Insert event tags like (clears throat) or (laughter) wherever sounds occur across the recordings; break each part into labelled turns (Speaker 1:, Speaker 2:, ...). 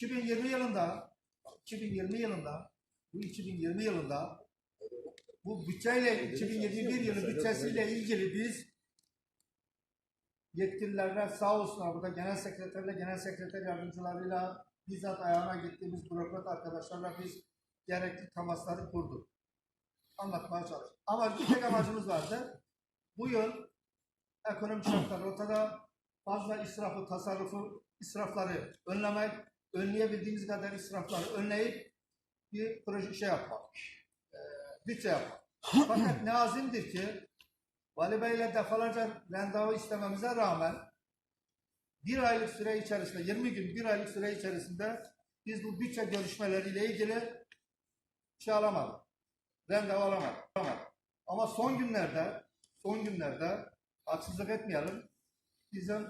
Speaker 1: 2020 yılında 2020 yılında bu 2020 yılında bu bütçeyle 2021 yılı bütçesiyle ilgili biz yetkililerle sağ olsunlar burada genel sekreterle genel sekreter yardımcılarıyla bizzat ayağına gittiğimiz bürokrat arkadaşlarla biz gerekli temasları kurduk. Anlatmaya çalıştık. Ama bir tek amacımız vardı. Bu yıl ekonomik şartlar ortada fazla israfı, tasarrufu, israfları önlemek, önleyebildiğimiz kadar israfları önleyip bir proje şey yapmak, e, bütçe yapmak. Fakat (clears throat) ne azimdir ki Vali Bey ile defalarca randevu istememize rağmen bir aylık süre içerisinde, 20 gün, bir aylık süre içerisinde biz bu bütçe görüşmeleriyle ilgili şey alamadık. Randevu alamadık. alamadık. Ama son günlerde, son günlerde haksızlık etmeyelim. Bizim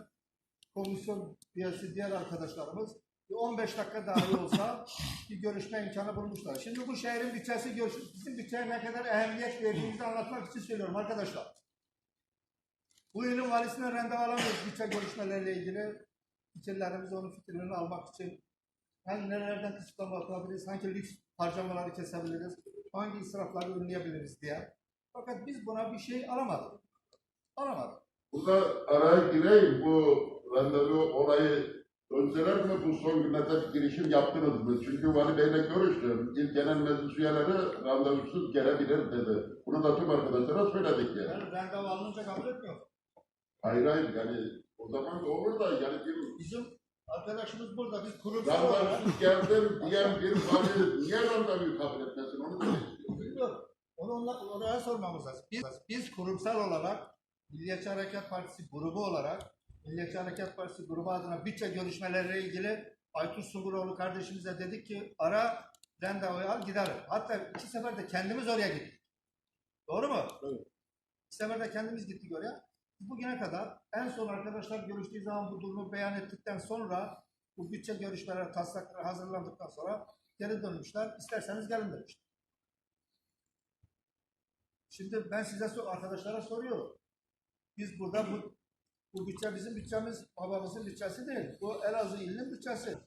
Speaker 1: komisyon üyesi diğer arkadaşlarımız bir 15 dakika dahi olsa bir görüşme imkanı bulmuşlar. Şimdi bu şehrin bütçesi bizim bütçeye ne kadar ehemmiyet verdiğimizi anlatmak için söylüyorum arkadaşlar. Bu yılın valisine randevu alamıyoruz bütçe görüşmeleriyle ilgili. Fikirlerimizi, onun fikirlerini almak için yani nerelerden kısıtlama yapabiliriz, hangi lüks harcamaları kesebiliriz, hangi israfları önleyebiliriz diye. Fakat biz buna bir şey alamadık. Alamadık.
Speaker 2: Burada araya gireyim bu randevu olayı önceler mi bu son günlerde bir girişim yaptınız mı? Çünkü Vali Bey'le görüştüm. İl Genel Meclis üyeleri randevusuz gelebilir dedi. Bunu da tüm arkadaşlara söyledik yani.
Speaker 1: Yani randevu alınınca kabul etmiyor.
Speaker 2: Hayır hayır yani o zaman da olur da yani bir
Speaker 1: Bizim arkadaşımız burada, biz kurumsal olarak
Speaker 2: randevusuz geldim diyen bir vali niye randevuyu kabul etmesin onu.
Speaker 1: Bilmiyorum. Onu onla, oraya sormamız lazım. Biz, biz kurumsal olarak Milliyetçi Hareket Partisi grubu olarak Milliyetçi Hareket Partisi grubu adına bütçe görüşmeleriyle ilgili Aytun Sunguroğlu kardeşimize dedik ki ara randevuyu al gidelim. Hatta iki sefer de kendimiz oraya gittik. Doğru mu?
Speaker 2: Evet.
Speaker 1: İki sefer de kendimiz gittik oraya. Bugüne kadar en son arkadaşlar görüştüğü zaman bu durumu beyan ettikten sonra bu bütçe görüşmeleri, taslakları hazırlandıktan sonra geri dönmüşler. İsterseniz gelin demişler. Şimdi ben size arkadaşlara soruyorum. Biz burada bu bu bütçe bizim bütçemiz, babamızın bütçesi değil. Bu Elazığ ilinin bütçesi.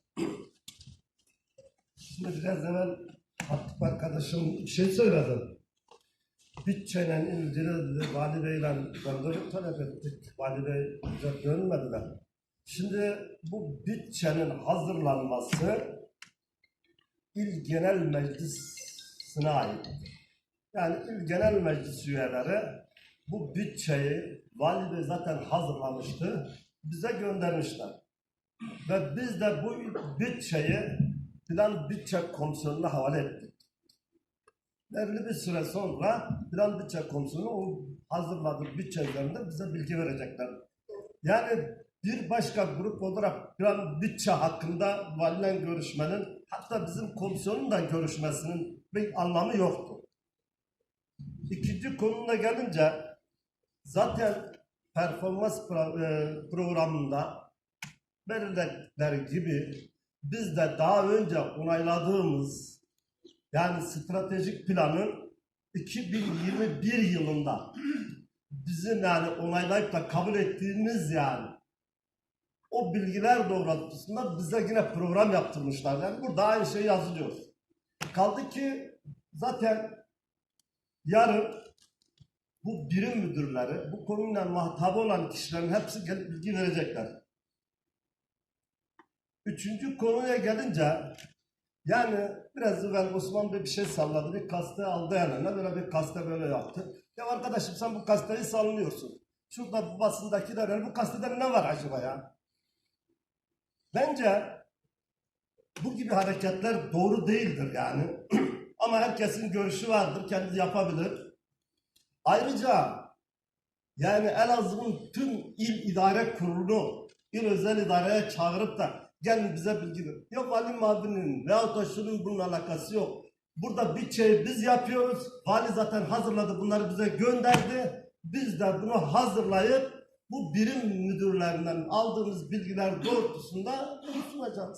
Speaker 3: Şimdi biraz evvel Hatip arkadaşım bir şey söyledi. Bütçeyle ilgili Vali Bey'le randevu talep ettik. Vali Bey bize dönmediler. Şimdi bu bütçenin hazırlanması İl Genel Meclisi'ne ait. Yani İl Genel Meclis üyeleri bu bütçeyi Vali Bey zaten hazırlamıştı. Bize göndermişler. Ve biz de bu bütçeyi Plan Bütçe Komisyonu'na havale ettik. Belli bir süre sonra Plan Bütçe Komisyonu o hazırladığı bütçe üzerinde bize bilgi verecekler. Yani bir başka grup olarak plan bütçe hakkında valiyle görüşmenin hatta bizim komisyonun da görüşmesinin bir anlamı yoktu. İkinci konuna gelince zaten performans e, programında belirledikleri gibi biz de daha önce onayladığımız yani stratejik planın 2021 yılında bizim yani onaylayıp da kabul ettiğimiz yani o bilgiler doğrultusunda bize yine program yaptırmışlar. Yani burada aynı şey yazılıyor. Kaldı ki zaten yarın bu birim müdürleri, bu konuyla muhatap olan kişilerin hepsi gelip bilgi verecekler. Üçüncü konuya gelince yani biraz evvel Osman Bey bir şey salladı. Bir kaste aldı yanına böyle bir kaste böyle yaptı. Ya arkadaşım sen bu kasteyi sallıyorsun. Şurada bu basındakiler bu kastede ne var acaba ya? Bence bu gibi hareketler doğru değildir yani. (clears throat) Ama herkesin görüşü vardır. Kendi yapabilir. Ayrıca yani Elazığ'ın tüm il idare kurulu, il özel idareye çağırıp da gelin bize bilgi verin. Yok Valim abinin veyahut da şunun bunun alakası yok. Burada bütçeyi biz yapıyoruz. Vali zaten hazırladı bunları bize gönderdi. Biz de bunu hazırlayıp bu birim müdürlerinden aldığımız bilgiler doğrultusunda sunacağız.